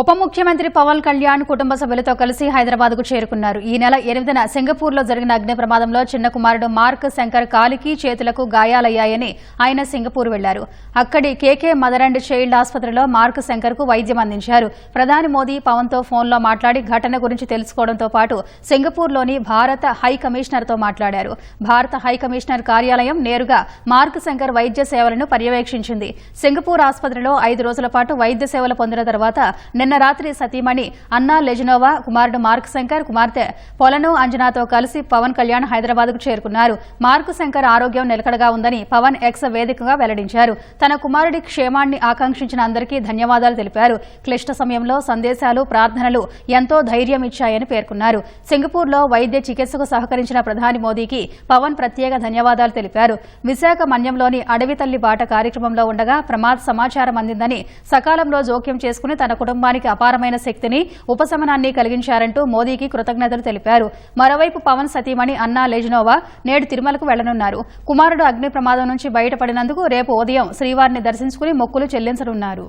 ఉప ముఖ్యమంత్రి పవన్ కళ్యాణ్ కుటుంబ సభ్యులతో కలిసి హైదరాబాద్కు చేరుకున్నారు. ఈ నెల ఎనిమిదిన సింగపూర్లో జరిగిన అగ్ని ప్రమాదంలో చిన్న కుమారుడు మార్క్ శంకర్ కాలికి చేతులకు గాయాలయ్యాయని ఆయన సింగపూర్ వెళ్ళారు. అక్కడి కేకే మదర్ అండ్ చైల్డ్ ఆసుపత్రిలో మార్క్ శంకర్కు వైద్యం అందించారు. ప్రధాని మోదీ పవన్తో ఫోన్లో మాట్లాడి ఘటన గురించి తెలుసుకోవడంతో పాటు సింగపూర్లోని భారత హై కమిషనర్తో మాట్లాడారు. భారత హై కమిషనర్ కార్యాలయం నేరుగా మార్క్ శంకర్ వైద్య సేవలను పర్యవేక్షించింది. సింగపూర్ ఆసుపత్రిలో ఐదు రోజుల పాటు వైద్య సేవలు పొందిన తర్వాత నిన్న రాత్రి సతీమణి అన్నా లెజినోవా కుమారుడు మార్క్ శంకర్ కుమార్తె పొలను అంజనాతో కలిసి పవన్ కళ్యాణ్ హైదరాబాద్కు చేరుకున్నారు. మార్క్ శంకర్ ఆరోగ్యం నిలకడగా ఉందని పవన్ ఎక్స్ వేదికగా వెల్లడించారు. తన కుమారుడి క్షేమాన్ని ఆకాంక్షించిన అందరికీ ధన్యవాదాలు తెలిపారు. క్లిష్ట సమయంలో సందేశాలు ప్రార్థనలు ఎంతో ధైర్యం ఇచ్చాయని పేర్కొన్నారు. సింగపూర్లో వైద్య చికిత్సకు సహకరించిన ప్రధాని మోదీకి పవన్ ప్రత్యేక ధన్యవాదాలు తెలిపారు. విశాఖ మన్యంలోని అడవి తల్లి బాట కార్యక్రమంలో ఉండగా ప్రమాద సమాచారం అందిందని సకాలంలో జోక్యం చేసుకుని తన కుటుంబానికి అపారమైన శక్తిని ఉపశమనాన్ని కలిగించారంటూ మోదీకి కృతజ్ఞతలు తెలిపారు. మరోవైపు పవన్ సతీమణి అన్నా లెజినోవా నేడు తిరుమలకు వెళ్ళనున్నారు. కుమారుడు అగ్ని ప్రమాదం నుంచి బయటపడినందుకు రేపు ఉదయం శ్రీవారిని దర్శించుకుని మొక్కులు చెల్లించనున్నారు.